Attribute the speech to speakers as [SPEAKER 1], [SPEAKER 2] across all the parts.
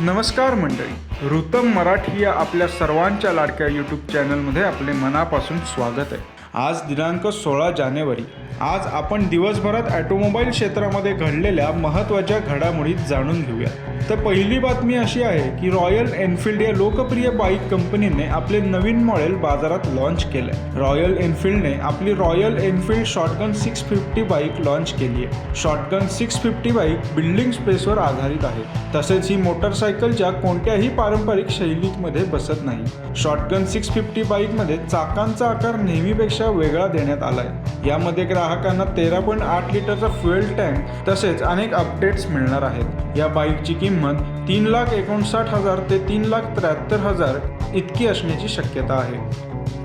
[SPEAKER 1] नमस्कार मंडळी. ऋतम मराठी या आपल्या सर्वांच्या लाडक्या यूट्यूब चॅनलमध्ये आपले मनापासून स्वागत आहे. आज दिनांक सोळा जानेवारी आज आपण दिवसभरात ॲटोमोबाईल क्षेत्रामध्ये घडलेल्या महत्त्वाच्या घडामोडी जाणून घेऊया. तर पहिली बातमी अशी आहे की रॉयल एनफिल्ड या लोकप्रिय बाईक कंपनीने आपले नवीन मॉडेल बाजारात लॉन्च केले रॉयल एनफिल्डने आपली Royal Enfield Shotgun six fifty bike launch केली आहे. Shotgun six fifty bike building स्पेसवर आधारित आहे. तसेच ही मोटरसायकलच्या कोणत्याही पारंपरिक शैलीमध्ये बसत नाही. शॉटगन सिक्स फिफ्टी बाईकमध्ये चाकांचा आकार नेहमीपेक्षा वेगळा देण्यात आलाय. यामध्ये ग्राहक ग्राहकांना तेरा पॉईंट आठ लिटरचा फ्युएल टँक तसेच अनेक अपडेट्स मिळणार आहेत. या बाईकची किंमत तीन लाख एकोणसाठ हजार ते तीन लाख त्र्याहत्तर हजार इतकी असण्याची शक्यता आहे.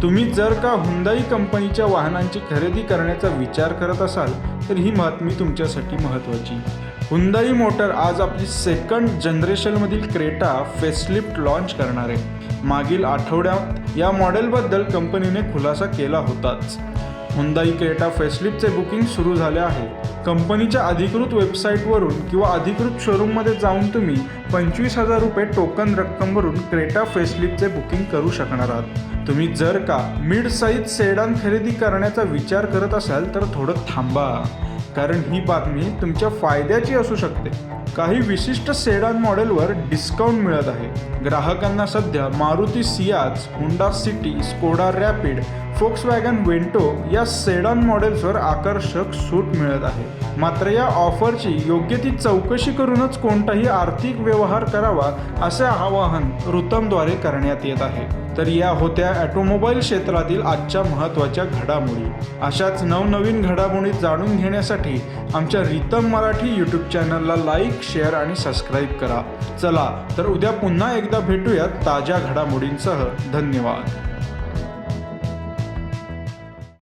[SPEAKER 1] तुम्ही जर का हुंदाई कंपनीच्या वाहनांची खरेदी करण्याचा विचार करत असाल तर ही बातमी तुमच्यासाठी महत्त्वाची. हुंदाई मोटर आज आपली सेकंड जनरेशनमधील क्रेटा फेसलिफ्ट लॉन्च करणार आहे. मागील आठवड्यात या मॉडेलबद्दल कंपनीने खुलासा केला होताच. हुंदाई क्रेटा फेसलिपचे बुकिंग सुरू झाले आहे. कंपनीच्या अधिकृत वेबसाईटवरून किंवा अधिकृत शोरूममध्ये जाऊन तुम्ही पंचवीस हजार रुपये टोकन रक्कम भरून क्रेटा फेसलिपचे बुकिंग करू शकणार आहात. तुम्ही जर का मिड साईज सेडान खरेदी करण्याचा विचार करत असाल तर थोडं थांबा. कारण ही बातमी तुमच्या फायद्याची असू शकते. काही विशिष्ट सेडान मॉडेलवर डिस्काउंट मिळत आहे. ग्राहकांना सध्या Maruti Ciaz Honda City Skoda Rapid Volkswagen Vento या सेडान मॉडेल्सवर आकर्षक सूट मिळत आहे. मात्र या ऑफरची योग्य ती चौकशी करूनच कोणताही आर्थिक व्यवहार करावा असे आवाहन ऋतमद्वारे करण्यात येत आहे. तर या होत्या ॲटोमोबाईल क्षेत्रातील आजच्या महत्त्वाच्या घडामोडी. अशाच नवनवीन घडामोडी जाणून घेण्यासाठी आमच्या रितम मराठी यूट्यूब चॅनलला लाईक शेअर आणि सबस्क्राईब करा. चला तर उद्या पुन्हा एकदा भेटूयात ताज्या घडामोडींसह. धन्यवाद.